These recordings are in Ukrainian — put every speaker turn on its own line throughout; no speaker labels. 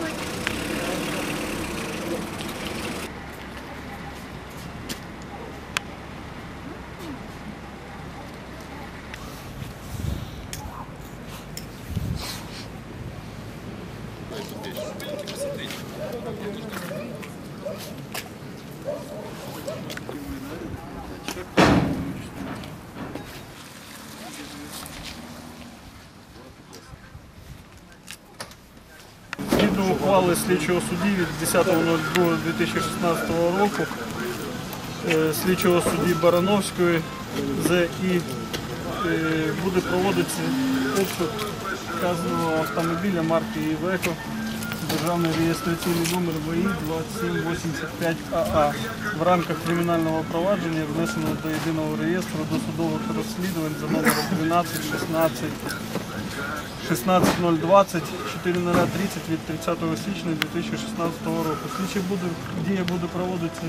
like ухвали слідчого судді від 10.02.2016 року е, слідчого судді Барановської ЗІ е, буде проводитися обшук вказаного автомобіля марки Івеко, державний реєстраційний номер ВІ 2785 АА в рамках кримінального провадження внесеного до єдиного реєстру досудових розслідувань за номером 12 16 16020 4030 від 30 січня 2016 року. Слідчі буде, дія буде проводитися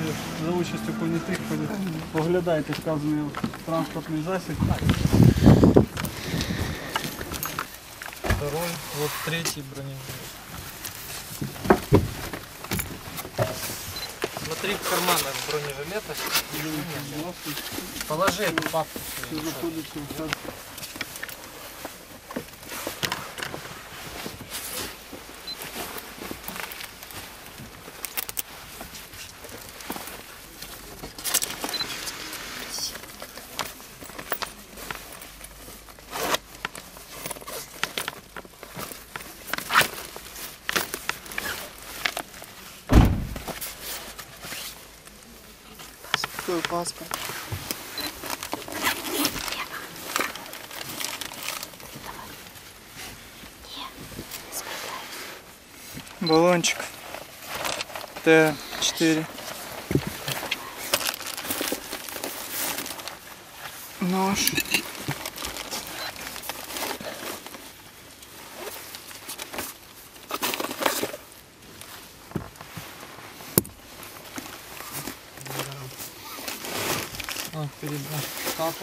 за участю понятих. Поглядайте вказаний транспортний засіб. Второй, вот третий бронежилет.
Смотри в карманах бронежилета. Положи эту папку. свою.
знаходиться
свой паспорт. Баллончик Т4. Нож.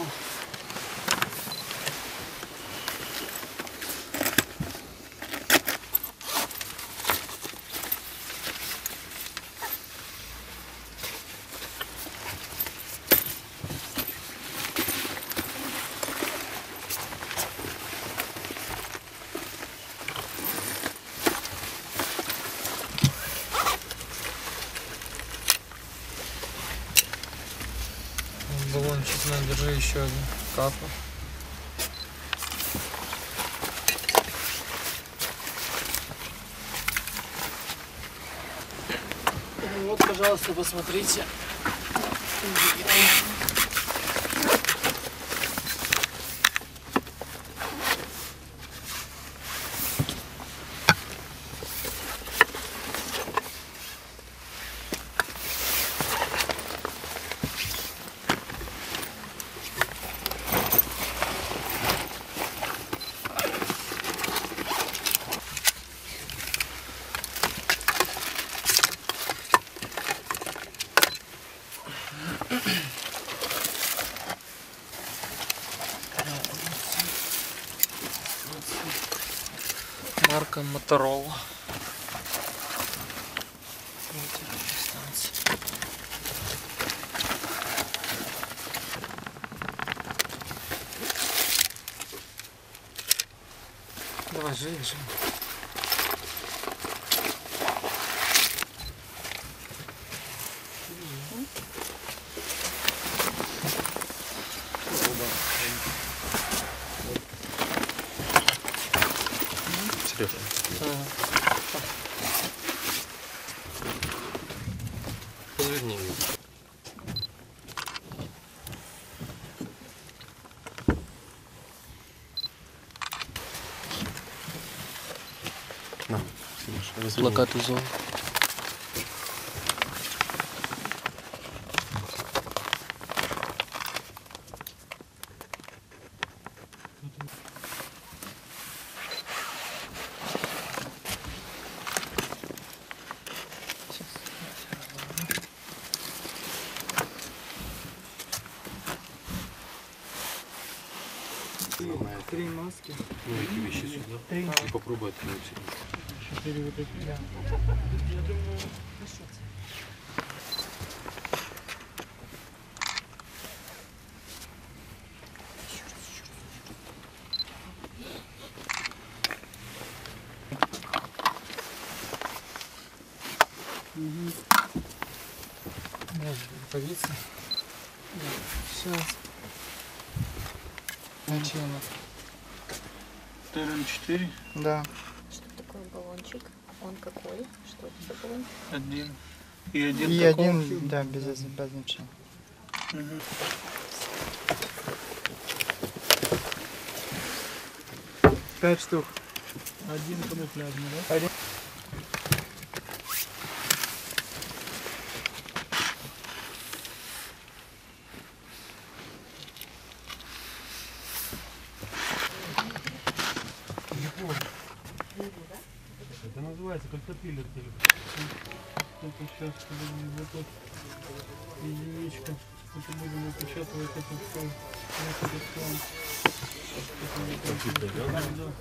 Oh. На, держи еще один. Капу. Вот, пожалуйста, посмотрите. Nokia Motorola. Давай, живи, живи. Сережа. Поверни его. Плакат узол.
Три маски.
Ну, эти вещи сюда.
Три.
И попробуй открыть.
Четыре вот эти. да.
Может повиться.
Сейчас.
Зачем?
ТРМ-4.
Да.
Что такое баллончик? Он какой? Что это было?
Один. І один
И один, да, без, без значения.
Мгм.
Пять штук.
Один камуфляжний, да? Вот.
Это называется кольцепилер.
Тут еще вот тут единичка. Тут будем опечатывать эту все. Этот, этот, этот, этот, этот,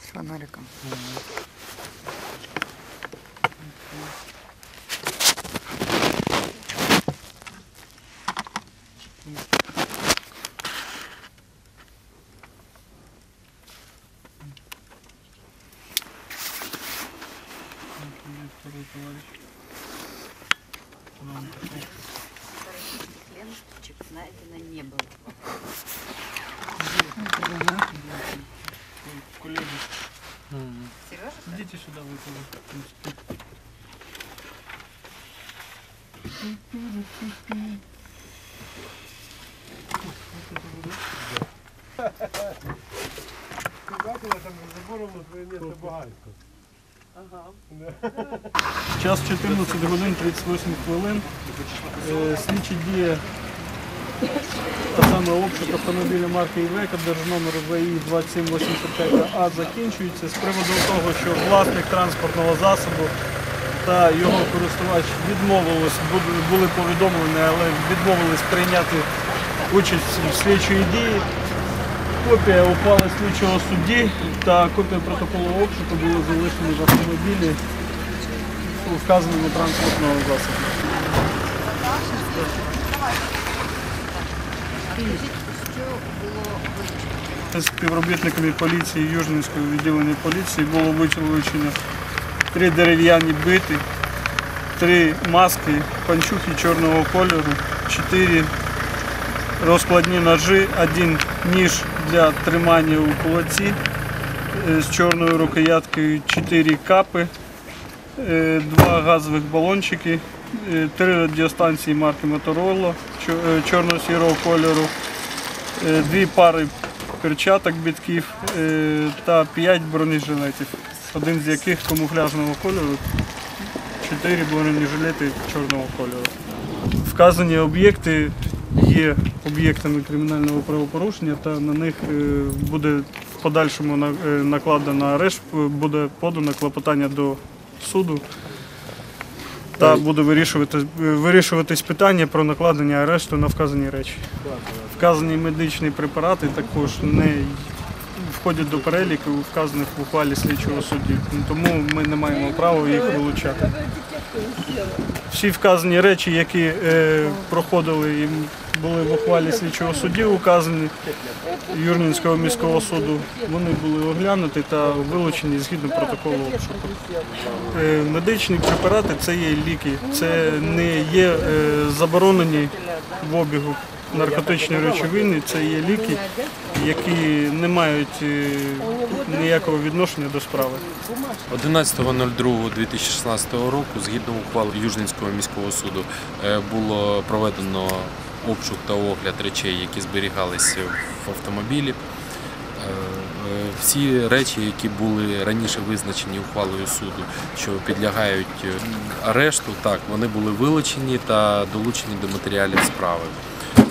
С фонариком.
Mm -hmm. второй товарищ.
Ленточек найдено не было.
Коллеги.
Сережа?
Идите сюда, вы тоже. Ти бачила, там за забором своє місце багатько. Час 14 годин 38 хвилин. Е, Слідчі діє, а саме обшук автомобіля марки Івека, держномеру ВІ 2785А закінчується з приводу того, що власник транспортного засобу та його користувач відмовились, були повідомлені, але відмовились прийняти участь в слідчої дії. Копія ухвали слідчого судді та копія протоколу обшуку були залишені в автомобілі вказаному транспортного засобу. Співробітниками поліції Южненського відділення поліції було вилучено три дерев'яні бити, три маски, панчухи чорного кольору, чотири розкладні ножі, один ніж для тримання у кулаці е, з чорною рукояткою, чотири капи, е, два газових балончики, е, три радіостанції марки Motorola чорно-сірого кольору, дві пари перчаток бітків та 5 бронежилетів, один з яких камуфляжного кольору, 4 бронежилети чорного кольору. Вказані об'єкти є об'єктами кримінального правопорушення та на них е, буде в подальшому е, накладено арешт, е, буде подано клопотання до суду. Та буде вирішувати, вирішуватись питання про накладення арешту на вказані речі. Вказані медичні препарати також не входять до переліку вказаних в ухвалі слідчого судді, тому ми не маємо права їх вилучати. Всі вказані речі, які е, проходили були в ухвалі слідчого судді, указані Юрнінського міського суду, вони були оглянуті та вилучені згідно протоколу обшуку. Е, Медичні препарати це є ліки, це не є е, заборонені в обігу наркотичні речовини, це є ліки, які не мають е, ніякого відношення до справи.
11.02.2016 року, згідно ухвали Южненського міського суду, було проведено обшук та огляд речей, які зберігалися в автомобілі. Е, Всі речі, які були раніше визначені ухвалою суду, що підлягають е, арешту, так, вони були вилучені та долучені до матеріалів справи. Е,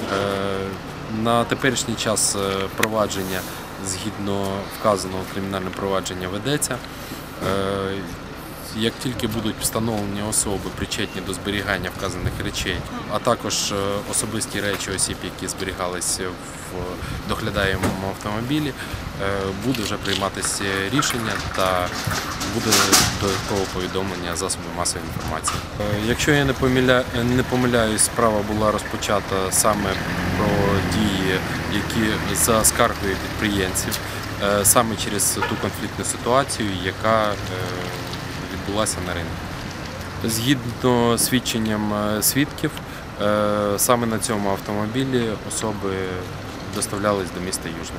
На теперішній час провадження згідно вказаного кримінальне провадження ведеться. Як тільки будуть встановлені особи, причетні до зберігання вказаних речей, а також е, особисті речі осіб, які зберігалися в доглядаємому автомобілі, е, буде вже прийматися рішення та буде додаткове повідомлення засобів масової інформації. Е, Якщо я не помиля... не помиляюсь, справа була розпочата саме про дії, які за скаргою підприємців, саме через ту конфліктну ситуацію, яка відбулася на ринку. Згідно свідченням е, свідків, е, саме на цьому автомобілі особи доставлялись до міста Южне.